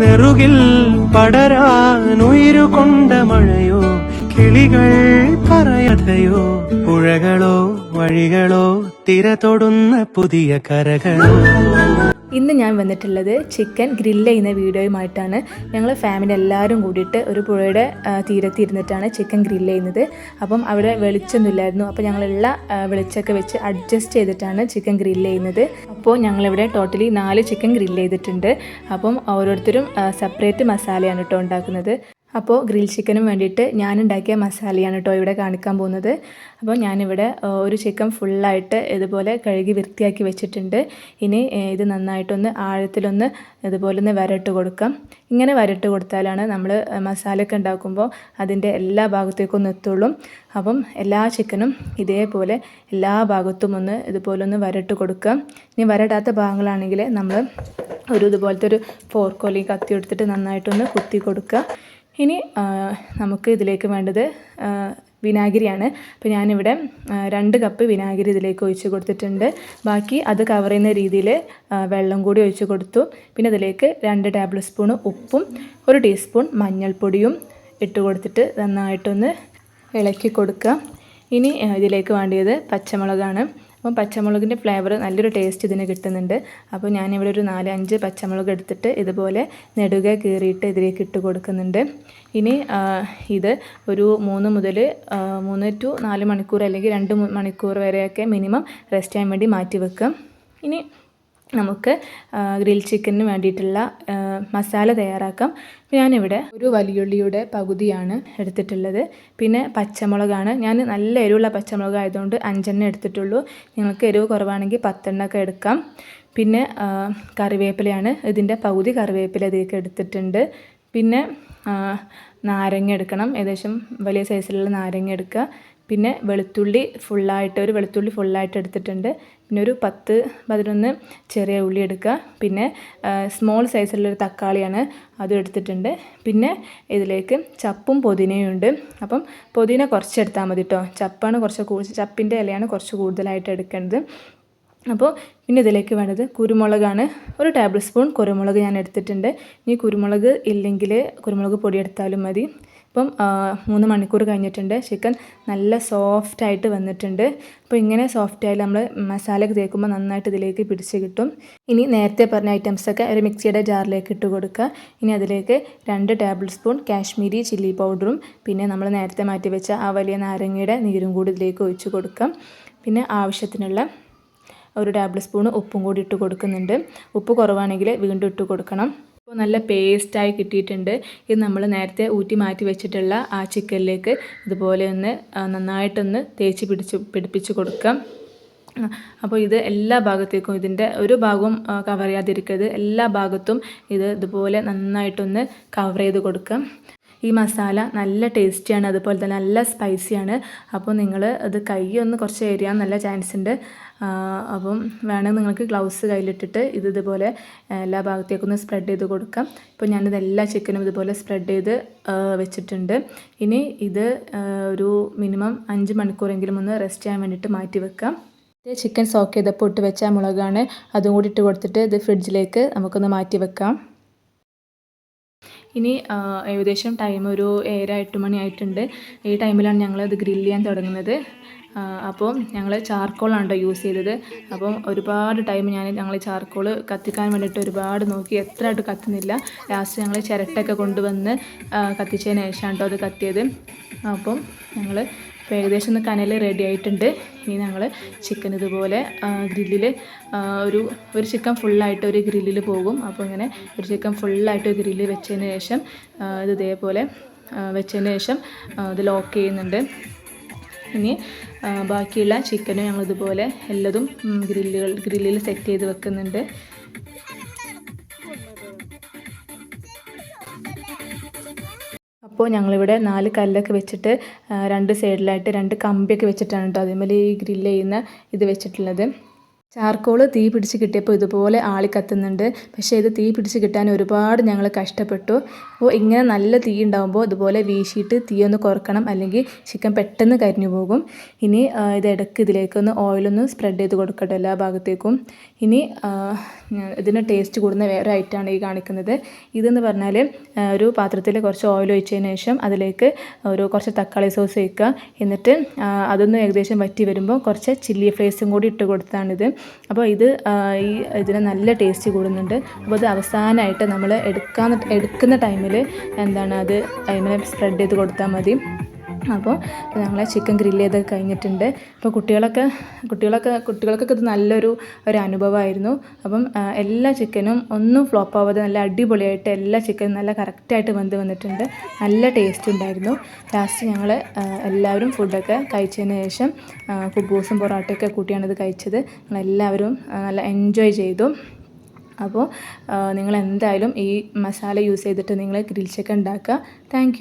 നെറുകിൽ പടരാനുയിരു കൊണ്ട മഴയോ കിളികൾ പറയതയോ പുഴകളോ വഴികളോ തിര തൊടുന്ന പുതിയ കരകളോ. ഇന്ന് ഞാൻ വന്നിട്ടുള്ളത് ചിക്കൻ ഗ്രില്ല് ചെയ്യുന്ന വീഡിയോയുമായിട്ടാണ്. ഞങ്ങൾ ഫാമിലി എല്ലാവരും കൂടിയിട്ട് ഒരു പുഴയുടെ തീരത്തിരുന്നിട്ടാണ് ചിക്കൻ ഗ്രില്ല് ചെയ്യുന്നത്. അപ്പം അവിടെ വെളിച്ചൊന്നുമില്ലായിരുന്നു. അപ്പോൾ ഞങ്ങളെല്ലാ വെളിച്ചമൊക്കെ വെച്ച് അഡ്ജസ്റ്റ് ചെയ്തിട്ടാണ് ചിക്കൻ ഗ്രില്ല് ചെയ്യുന്നത്. അപ്പോൾ ഞങ്ങളിവിടെ ടോട്ടലി നാല് ചിക്കൻ ഗ്രില്ല് ചെയ്തിട്ടുണ്ട്. അപ്പം ഓരോരുത്തരും സെപ്പറേറ്റ് മസാലയാണ് കേട്ടോ ഉണ്ടാക്കുന്നത്. അപ്പോൾ ഗ്രിൽ ചിക്കനും വേണ്ടിയിട്ട് ഞാൻ ഉണ്ടാക്കിയ മസാലയാണ് കേട്ടോ ഇവിടെ കാണിക്കാൻ പോകുന്നത്. അപ്പോൾ ഞാനിവിടെ ഒരു ചിക്കൻ ഫുള്ളായിട്ട് ഇതുപോലെ കഴുകി വൃത്തിയാക്കി വെച്ചിട്ടുണ്ട്. ഇനി ഇത് നന്നായിട്ടൊന്ന് ആഴത്തിലൊന്ന് ഇതുപോലെ ഒന്ന് വരട്ട് കൊടുക്കാം. ഇങ്ങനെ വരട്ട് കൊടുത്താലാണ് നമ്മൾ മസാലയൊക്കെ ഉണ്ടാക്കുമ്പോൾ അതിന്റെ എല്ലാ ഭാഗത്തേക്കൊന്ന് എത്തുള്ളൂ. അപ്പം എല്ലാ ചിക്കനും ഇതേപോലെ എല്ലാ ഭാഗത്തും ഒന്ന് ഇതുപോലെ ഒന്ന് വരട്ട് കൊടുക്കാം. ഇനി വരടാത്ത ഭാഗങ്ങളാണെങ്കിൽ നമ്മൾ ഒരു ഇതുപോലത്തെ ഒരു ഫോർക്കോലി കത്തി എടുത്തിട്ട് നന്നായിട്ടൊന്ന് കുത്തി കൊടുക്കുക. ഇനി നമുക്ക് ഇതിലേക്ക് വേണ്ടത് വിനാഗിരിയാണ്. അപ്പോൾ ഞാനിവിടെ രണ്ട് കപ്പ് വിനാഗിരി ഇതിലേക്ക് ഒഴിച്ച് കൊടുത്തിട്ടുണ്ട്. ബാക്കി അത് കവർ ചെയ്യുന്ന രീതിയിൽ വെള്ളം കൂടി ഒഴിച്ച് കൊടുത്തു. പിന്നെ അതിലേക്ക് രണ്ട് ടേബിൾ സ്പൂൺ ഉപ്പും ഒരു ടീസ്പൂൺ മഞ്ഞൾപ്പൊടിയും ഇട്ട് കൊടുത്തിട്ട് നന്നായിട്ടൊന്ന് ഇളക്കി കൊടുക്കുക. ഇനി ഇതിലേക്ക് വേണ്ടിയത് പച്ചമുളകാണ്. അപ്പം പച്ചമുളകിന്റെ ഫ്ലേവർ നല്ലൊരു ടേസ്റ്റ് ഇതിന് കിട്ടുന്നുണ്ട്. അപ്പോൾ ഞാനിവിടെ ഒരു നാല് അഞ്ച് പച്ചമുളക് എടുത്തിട്ട് ഇതുപോലെ നെടുക കീറിയിട്ട് ഇതിലേക്ക് ഇട്ട് കൊടുക്കുന്നുണ്ട്. ഇനി ഇത് ഒരു മൂന്ന് മുതൽ മൂന്ന് ടു നാല് മണിക്കൂർ അല്ലെങ്കിൽ രണ്ട് മണിക്കൂർ വരെയൊക്കെ മിനിമം റെസ്റ്റ് ചെയ്യാൻ വേണ്ടി മാറ്റി വെക്കും. ഇനി നമുക്ക് ഗ്രിൽ ചിക്കന് വേണ്ടിയിട്ടുള്ള മസാല തയ്യാറാക്കാം. ഞാനിവിടെ ഒരു വലിയുള്ളിയുടെ പകുതിയാണ് എടുത്തിട്ടുള്ളത്. പിന്നെ പച്ചമുളകാണ്. ഞാൻ നല്ല എരിവുള്ള പച്ചമുളക് ആയതുകൊണ്ട് അഞ്ചെണ്ണം എടുത്തിട്ടുള്ളൂ. നിങ്ങൾക്ക് എരിവ് കുറവാണെങ്കിൽ പത്തെണ്ണമൊക്കെ എടുക്കാം. പിന്നെ കറിവേപ്പിലയാണ്. ഇതിന്റെ പകുതി കറിവേപ്പില ഇതിലേക്ക് എടുത്തിട്ടുണ്ട്. പിന്നെ നാരങ്ങ എടുക്കണം. ഏകദേശം വലിയ സൈസിലുള്ള നാരങ്ങ എടുക്കുക. പിന്നെ വെളുത്തുള്ളി ഫുള്ളായിട്ട് ഒരു വെളുത്തുള്ളി ഫുള്ളായിട്ട് എടുത്തിട്ടുണ്ട്. പിന്നെ ഒരു പത്ത് പതിനൊന്ന് ചെറിയ ഉള്ളി എടുക്കുക. പിന്നെ സ്മോൾ സൈസിലുള്ളൊരു തക്കാളിയാണ് അതും എടുത്തിട്ടുണ്ട്. പിന്നെ ഇതിലേക്ക് ചപ്പും പുതിനയും ഉണ്ട്. അപ്പം പുതിന കുറച്ച് എടുത്താൽ മതി കേട്ടോ ചപ്പാണ് കുറച്ച് കൂടുതൽ ചപ്പിന്റെ ഇലയാണ് കുറച്ച് കൂടുതലായിട്ട് എടുക്കേണ്ടത്. അപ്പോൾ പിന്നെ ഇതിലേക്ക് വേണ്ടത് കുരുമുളകാണ്. ഒരു ടേബിൾ സ്പൂൺ കുരുമുളക് ഞാൻ എടുത്തിട്ടുണ്ട്. ഇനി കുരുമുളക് ഇല്ലെങ്കിൽ കുരുമുളക് പൊടി എടുത്താലും മതി. ഇപ്പം മൂന്ന് മണിക്കൂർ കഴിഞ്ഞിട്ടുണ്ട്. ചിക്കൻ നല്ല സോഫ്റ്റ് ആയിട്ട് വന്നിട്ടുണ്ട്. അപ്പോൾ ഇങ്ങനെ സോഫ്റ്റ് ആയാലും നമ്മൾ മസാലയൊക്കെ തേക്കുമ്പോൾ നന്നായിട്ട് ഇതിലേക്ക് പിടിച്ച് കിട്ടും. ഇനി നേരത്തെ പറഞ്ഞ ഐറ്റംസൊക്കെ ഒരു മിക്സിയുടെ ജാറിലേക്ക് ഇട്ട് കൊടുക്കുക. ഇനി അതിലേക്ക് രണ്ട് ടേബിൾ സ്പൂൺ കാശ്മീരി ചില്ലി പൗഡറും പിന്നെ നമ്മൾ നേരത്തെ മാറ്റി വെച്ച ആ വലിയ നാരങ്ങയുടെ നീരും കൂടി ഇതിലേക്ക് ഒഴിച്ച് കൊടുക്കാം. പിന്നെ ആവശ്യത്തിനുള്ള ഒരു ടേബിൾ സ്പൂൺ ഉപ്പും കൂടി ഇട്ട് കൊടുക്കുന്നുണ്ട്. ഉപ്പ് കുറവാണെങ്കിൽ വീണ്ടും ഇട്ട് കൊടുക്കണം. അപ്പോൾ നല്ല പേസ്റ്റായി കിട്ടിയിട്ടുണ്ട്. ഇത് നമ്മൾ നേരത്തെ ഊറ്റി മാറ്റി വെച്ചിട്ടുള്ള ആ ചിക്കനിലേക്ക് ഇതുപോലെ ഒന്ന് നന്നായിട്ടൊന്ന് തേച്ച് പിടിച്ച് പിടിപ്പിച്ച് കൊടുക്കാം. അപ്പോൾ ഇത് എല്ലാ ഭാഗത്തേക്കും ഇതിന്റെ ഒരു ഭാഗവും കവർ ചെയ്യാതിരിക്കരുത്. എല്ലാ ഭാഗത്തും ഇത് ഇതുപോലെ നന്നായിട്ടൊന്ന് കവർ ചെയ്ത് കൊടുക്കാം. ഈ മസാല നല്ല ടേസ്റ്റിയാണ് അതുപോലെ തന്നെ നല്ല സ്പൈസിയാണ് അപ്പോൾ നിങ്ങൾ അത് കൈ ഒന്ന് കുറച്ച് ഏരിയാൻ നല്ല ചാൻസ് ഉണ്ട്. അപ്പം വേണമെങ്കിൽ നിങ്ങൾക്ക് ഗ്ലൗസ് കയ്യിലിട്ടിട്ട് ഇത് ഇതുപോലെ എല്ലാ ഭാഗത്തേക്കും ഒന്ന് സ്പ്രെഡ് ചെയ്ത് കൊടുക്കാം. ഇപ്പോൾ ഞാനിത് എല്ലാ ചിക്കനും ഇതുപോലെ സ്പ്രെഡ് ചെയ്ത് വെച്ചിട്ടുണ്ട്. ഇനി ഇത് ഒരു മിനിമം അഞ്ച് മണിക്കൂറെങ്കിലും ഒന്ന് റെസ്റ്റ് ചെയ്യാൻ വേണ്ടിയിട്ട് മാറ്റി വെക്കാം. ചിക്കൻ സോക്ക് ചെയ്തപ്പോൾ ഇട്ട് വെച്ച മുളകാണ്. അതും കൂടി ഇട്ട് കൊടുത്തിട്ട് ഇത് ഫ്രിഡ്ജിലേക്ക് നമുക്കൊന്ന് മാറ്റി വെക്കാം. ഇനി ഏകദേശം ടൈം ഒരു ഏഴര എട്ട് മണി ആയിട്ടുണ്ട്. ഈ ടൈമിലാണ് ഞങ്ങളത് ഗ്രില്ല് ചെയ്യാൻ തുടങ്ങുന്നത്. അപ്പോൾ ഞങ്ങൾ ചാർക്കോളാണ് കേട്ടോ യൂസ് ചെയ്തത്. അപ്പം ഒരുപാട് ടൈം ഞാൻ ഞങ്ങൾ ചാർക്കോൾ കത്തിക്കാൻ വേണ്ടിയിട്ട് ഒരുപാട് നോക്കി എത്ര ആയിട്ട് കത്തുന്നില്ല. ലാസ്റ്റ് ഞങ്ങൾ ചിരട്ടയൊക്കെ കൊണ്ടുവന്ന് കത്തിച്ചതിന് ശേഷമാണ് കേട്ടോ അത് കത്തിയത്. അപ്പം ഞങ്ങൾ ഇപ്പോൾ ഏകദേശം ഒന്ന് കനൽ റെഡി ആയിട്ടുണ്ട്. ഇനി ഞങ്ങൾ ചിക്കൻ ഇതുപോലെ ഗ്രില്ലിൽ ഒരു ഒരു ചിക്കൻ ഫുള്ളായിട്ട് ഒരു ഗ്രില്ലിൽ പോകും. അപ്പോൾ ഇങ്ങനെ ഒരു ചിക്കൻ ഫുള്ളായിട്ട് ഗ്രില്ലിൽ വെച്ചതിന് ശേഷം ഇത് ഇതേപോലെ വെച്ചതിന് ശേഷം ഇത് ലോക്ക് ചെയ്യുന്നുണ്ട്. ഇനി ബാക്കിയുള്ള ചിക്കനും ഞങ്ങളിതുപോലെ എല്ലതും ഗ്രില്ലുകൾ ഗ്രില്ലിൽ സെറ്റ് ചെയ്ത് വെക്കുന്നുണ്ട്. അപ്പോൾ ഞങ്ങളിവിടെ നാല് കല്ലൊക്കെ വെച്ചിട്ട് രണ്ട് സൈഡിലായിട്ട് രണ്ട് കമ്പിയൊക്കെ വെച്ചിട്ടാണ് കേട്ടോ അതേമാതിരി ഈ ഗ്രില്ല് ചെയ്യുന്ന ഇത് വെച്ചിട്ടുള്ളത്. ചാർക്കോൾ തീ പിടിച്ച് കിട്ടിയപ്പോൾ ഇതുപോലെ ആളി കത്തുന്നുണ്ട്. പക്ഷേ ഇത് തീ പിടിച്ച് കിട്ടാൻ ഒരുപാട് ഞങ്ങൾ കഷ്ടപ്പെട്ടു. അപ്പോൾ ഇങ്ങനെ നല്ല തീ ഉണ്ടാകുമ്പോൾ ഇതുപോലെ വീശിയിട്ട് തീ ഒന്ന് കുറക്കണം. അല്ലെങ്കിൽ ചിക്കൻ പെട്ടെന്ന് കരിഞ്ഞു പോകും. ഇനി ഇതിടക്ക് ഇതിലേക്കൊന്ന് ഓയിലൊന്ന് സ്പ്രെഡ് ചെയ്ത് കൊടുക്കട്ടെ എല്ലാ ഭാഗത്തേക്കും. ഇനി ഇതിന് ടേസ്റ്റ് കൂടുന്ന വേറെ ഐറ്റമാണ് ഈ കാണിക്കുന്നത്. ഇതെന്ന് പറഞ്ഞാൽ ഒരു പാത്രത്തിൽ കുറച്ച് ഓയിൽ ഒഴിച്ചതിന് ശേഷം അതിലേക്ക് ഒരു കുറച്ച് തക്കാളി സോസ് ഒഴിക്കുക. എന്നിട്ട് അതൊന്ന് ഏകദേശം വറ്റി വരുമ്പോൾ കുറച്ച് ചില്ലി ഫ്ലേസും കൂടി ഇട്ട് കൊടുത്താണിത് അപ്പോൾ ഇത് ഈ ഇതിന് നല്ല ടേസ്റ്റ് കൂടുന്നുണ്ട്. അപ്പോൾ അത് അവസാനമായിട്ട് നമ്മൾ എടുക്കാൻ എടുക്കുന്ന ടൈമിൽ എന്താണ് അത് അതിനെ സ്പ്രെഡ് ചെയ്ത് കൊടുത്താൽ മതി. അപ്പോൾ ഞങ്ങളെ ചിക്കൻ ഗ്രില്ല് ചെയ്ത് കഴിഞ്ഞിട്ടുണ്ട്. അപ്പോൾ കുട്ടികളൊക്കെ കുട്ടികളൊക്കെ കുട്ടികൾക്കൊക്കെ ഇത് നല്ലൊരു ഒരു അനുഭവമായിരുന്നു. അപ്പം എല്ലാ ചിക്കനും ഒന്നും ഫ്ലോപ്പ് ആവാതെ നല്ല അടിപൊളിയായിട്ട് എല്ലാ ചിക്കനും നല്ല കറക്റ്റായിട്ട് വെന്ത് വന്നിട്ടുണ്ട്. നല്ല ടേസ്റ്റ് ഉണ്ടായിരുന്നു. ലാസ്റ്റ് ഞങ്ങൾ എല്ലാവരും ഫുഡൊക്കെ കഴിച്ചതിന് ശേഷം കുബൂസും പൊറോട്ടയൊക്കെ കൂട്ടിയാണ് ഇത് കഴിച്ചത്. ഞങ്ങളെല്ലാവരും നല്ല എൻജോയ് ചെയ്തു. അപ്പോൾ നിങ്ങൾ എന്തായാലും ഈ മസാല യൂസ് ചെയ്തിട്ട് നിങ്ങൾ ഗ്രിൽ ചിക്കൻ ഉണ്ടാക്കുക. താങ്ക്